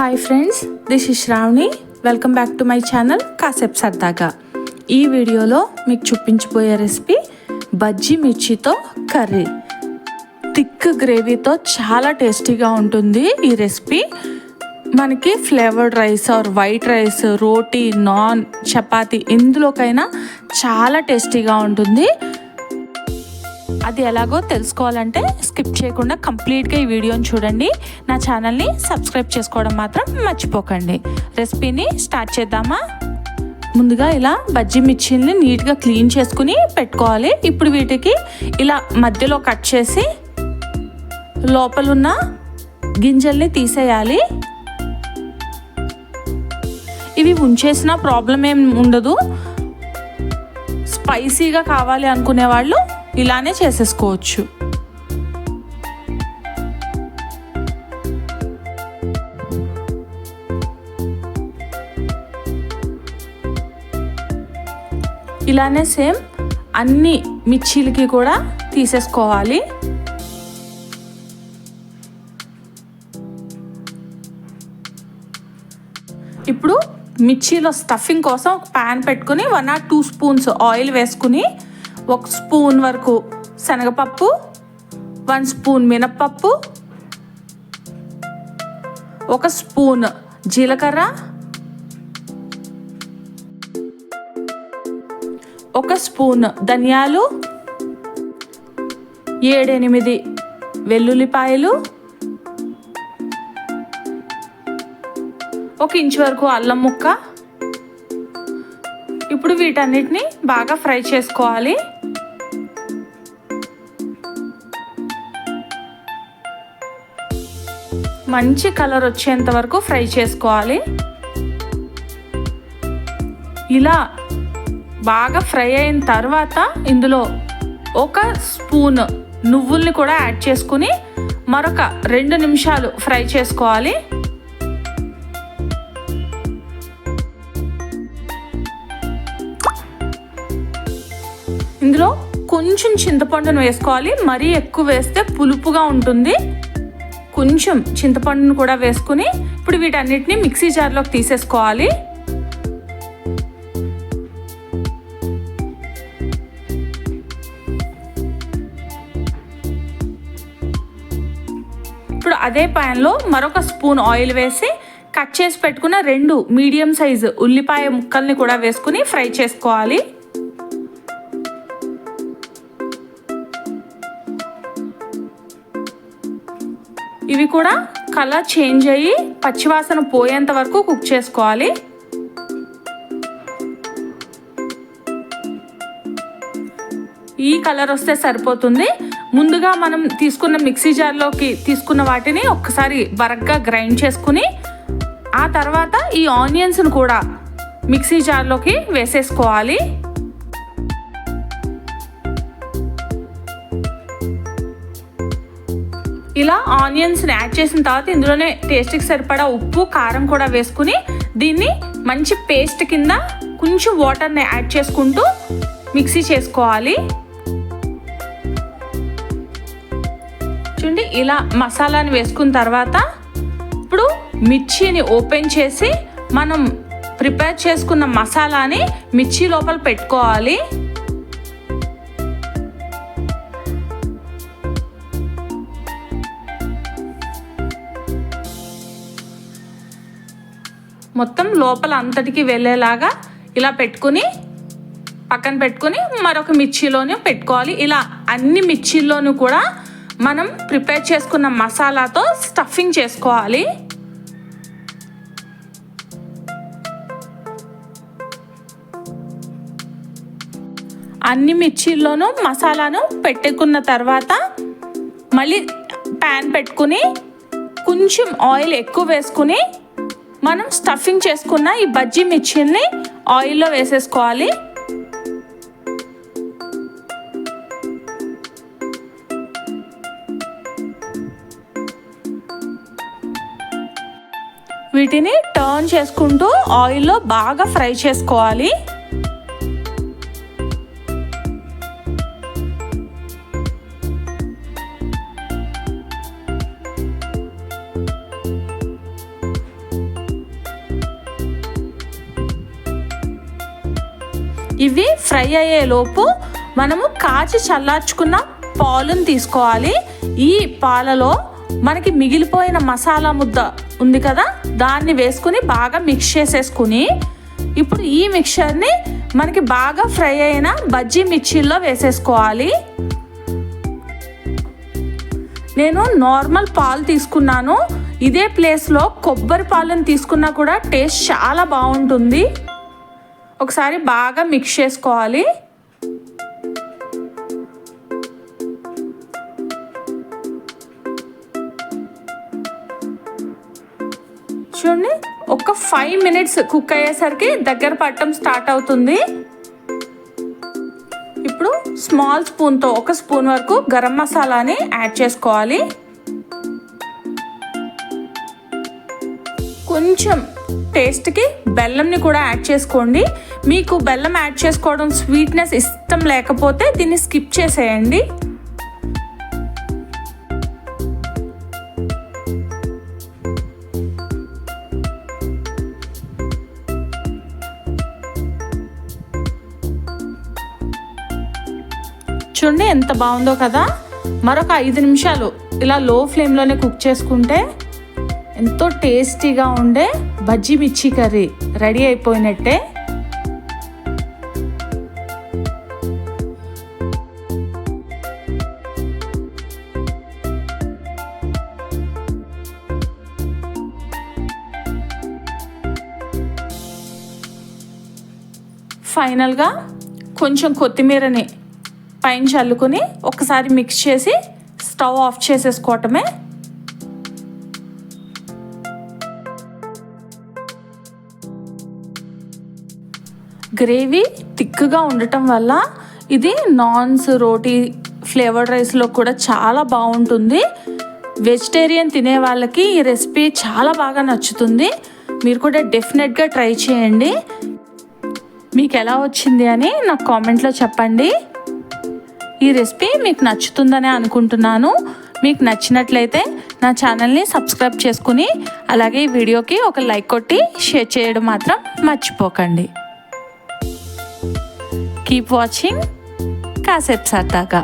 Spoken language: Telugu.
Hi friends this is Sravani welcome back to my channel కాసేపు సరదాగా ఈ వీడియోలో మీకు చూపించబోయే రెసిపీ బజ్జీ మిర్చితో కర్రీ. థిక్ గ్రేవీతో చాలా టేస్టీగా ఉంటుంది ఈ రెసిపీ మనకి flavoured rice or white rice roti naan chapati ఇందులోకైనా చాలా టేస్టీగా ఉంటుంది. అది ఎలాగో తెలుసుకోవాలంటే స్కిప్ చేయకుండా కంప్లీట్గా ఈ వీడియోని చూడండి. నా ఛానల్ని సబ్స్క్రైబ్ చేసుకోవడం మాత్రం మర్చిపోకండి. రెసిపీని స్టార్ట్ చేద్దామా? ముందుగా ఇలా బజ్జీ మిర్చిని నీట్గా క్లీన్ చేసుకుని పెట్టుకోవాలి. ఇప్పుడు వీటికి ఇలా మధ్యలో కట్ చేసి లోపలున్న గింజల్ని తీసేయాలి. ఇవి ఉంచేసిన ప్రాబ్లం ఏం ఉండదు. స్పైసీగా కావాలి అనుకునే వాళ్ళు ఇలానే చేసేసుకోవచ్చు. ఇలానే సేమ్ అన్ని మిర్చీలకి కూడా తీసేసుకోవాలి. ఇప్పుడు మిర్చీలో స్టఫింగ్ కోసం ఒక ప్యాన్ పెట్టుకుని one or two spoons oil వేసుకుని ఒక స్పూన్ వరకు శనగపప్పు వన్ స్పూన్ మినప్పప్పు ఒక స్పూన్ జీలకర్ర ఒక స్పూన్ ధనియాలు ఏడెనిమిది వెల్లుల్లిపాయలు ఒక ఇంచు వరకు అల్లం ముక్క. ఇప్పుడు వీటన్నిటిని బాగా ఫ్రై చేసుకోవాలి. మంచి కలర్ వచ్చేంత వరకు ఫ్రై చేసుకోవాలి. ఇలా బాగా ఫ్రై అయిన తర్వాత ఇందులో ఒక స్పూన్ నువ్వుల్ని కూడా యాడ్ చేసుకుని మరొక రెండు నిమిషాలు ఫ్రై చేసుకోవాలి. ఇందులో కొంచెం చింతపండును వేసుకోవాలి. మరీ ఎక్కువ వేస్తే పులుపుగా ఉంటుంది. కొంచెం చింతపండును కూడా వేసుకుని ఇప్పుడు వీటన్నిటిని మిక్సీ జార్లోకి తీసేసుకోవాలి. ఇప్పుడు అదే ప్యాన్లో మరొక స్పూన్ ఆయిల్ వేసి కట్ చేసి పెట్టుకున్న రెండు మీడియం సైజు ఉల్లిపాయ ముక్కల్ని కూడా వేసుకుని ఫ్రై చేసుకోవాలి. ఇవి కూడా కలర్ చేంజ్ అయ్యి పచ్చివాసన పోయేంత వరకు కుక్ చేసుకోవాలి. ఈ కలర్ వస్తే సరిపోతుంది. ముందుగా మనం తీసుకున్న మిక్సీ జార్లోకి తీసుకున్న వాటిని ఒక్కసారి బరగ్గా గ్రైండ్ చేసుకుని ఆ తర్వాత ఈ ఆనియన్స్ను కూడా మిక్సీ జార్లోకి వేసేసుకోవాలి. ఇలా ఆనియన్స్ని యాడ్ చేసిన తర్వాత ఇందులోనే టేస్ట్కి సరిపడా ఉప్పు కారం కూడా వేసుకుని దీన్ని మంచి పేస్ట్ కింద కొంచెం వాటర్ని యాడ్ చేసుకుంటూ మిక్సీ చేసుకోవాలి. చూడండి ఇలా మసాలాని వేసుకున్న తర్వాత ఇప్పుడు మిర్చిని ఓపెన్ చేసి మనం ప్రిపేర్ చేసుకున్న మసాలాని మిర్చి లోపల పెట్టుకోవాలి. మొత్తం లోపల అంతటికి వెళ్ళేలాగా ఇలా పెట్టుకుని పక్కన పెట్టుకుని మరొక మిర్చిలోనూ పెట్టుకోవాలి. ఇలా అన్ని మిర్చిల్లోనూ కూడా మనం ప్రిపేర్ చేసుకున్న మసాలాతో స్టఫింగ్ చేసుకోవాలి. అన్ని మిర్చిల్లోనూ మసాలాను పెట్టుకున్న తర్వాత మళ్ళీ ప్యాన్ పెట్టుకుని కొంచెం ఆయిల్ ఎక్కువ వేసుకుని మనం స్టఫింగ్ చేసుకున్న ఈ బజ్జీ మిర్చిల్ని ఆయిల్లో వేసేసుకోవాలి. వీటిని టర్న్ చేసుకుంటూ ఆయిల్లో బాగా ఫ్రై చేసుకోవాలి. ఇవి ఫ్రై అయ్యేలోపు మనము కాచి చల్లార్చుకున్న పాలును తీసుకోవాలి. ఈ పాలలో మనకి మిగిలిపోయిన మసాలా ముద్ద ఉంది కదా దాన్ని వేసుకుని బాగా మిక్స్ చేసేసుకుని ఇప్పుడు ఈ మిక్చర్ని మనకి బాగా ఫ్రై అయిన బజ్జీ మిర్చిల్లో వేసేసుకోవాలి. నేను నార్మల్ పాలు తీసుకున్నాను. ఇదే ప్లేస్లో కొబ్బరి పాలను తీసుకున్నా కూడా టేస్ట్ చాలా బాగుంటుంది. ఒకసారి బాగా మిక్స్ చేసుకోవాలి. చూడండి ఒక ఫైవ్ మినిట్స్ కుక్ అయ్యేసరికి దగ్గర పట్టడం స్టార్ట్ అవుతుంది. ఇప్పుడు స్మాల్ స్పూన్తో ఒక స్పూన్ వరకు గరం మసాలాని యాడ్ చేసుకోవాలి. కొంచెం టేస్ట్కి బెల్లంని కూడా యాడ్ చేసుకోండి. మీకు బెల్లం యాడ్ చేసుకోవడం స్వీట్నెస్ ఇష్టం లేకపోతే దీన్ని స్కిప్ చేసేయండి. చూడండి ఎంత బాగుందో కదా. మరొక ఐదు నిమిషాలు ఇలా లో ఫ్లేమ్లోనే కుక్ చేసుకుంటే ఎంతో టేస్టీగా ఉండే బజ్జీ మిర్చి కర్రీ రెడీ అయిపోయినట్టే. ఫైనల్గా కొంచెం కొత్తిమీరని పైన చల్లుకొని ఒకసారి మిక్స్ చేసి స్టవ్ ఆఫ్ చేసేసుకోవటమే గ్రేవీ థిక్గా ఉండటం వల్ల ఇది నాన్స్ రోటీ ఫ్లేవర్డ్ రైస్లో కూడా చాలా బాగుంటుంది. వెజిటేరియన్ తినే వాళ్ళకి ఈ రెసిపీ చాలా బాగా నచ్చుతుంది. మీరు కూడా డెఫినెట్గా ట్రై చేయండి. మీకు ఎలా వచ్చింది అని నాకు కామెంట్లో చెప్పండి. ఈ రెసిపీ మీకు నచ్చుతుందనే అనుకుంటున్నాను. మీకు నచ్చినట్లయితే నా ఛానల్ని సబ్స్క్రైబ్ చేసుకుని అలాగే ఈ వీడియోకి ఒక లైక్ కొట్టి షేర్ చేయడం మాత్రం మర్చిపోకండి. కీప్ వాచింగ్ కాసేపు సరదాగా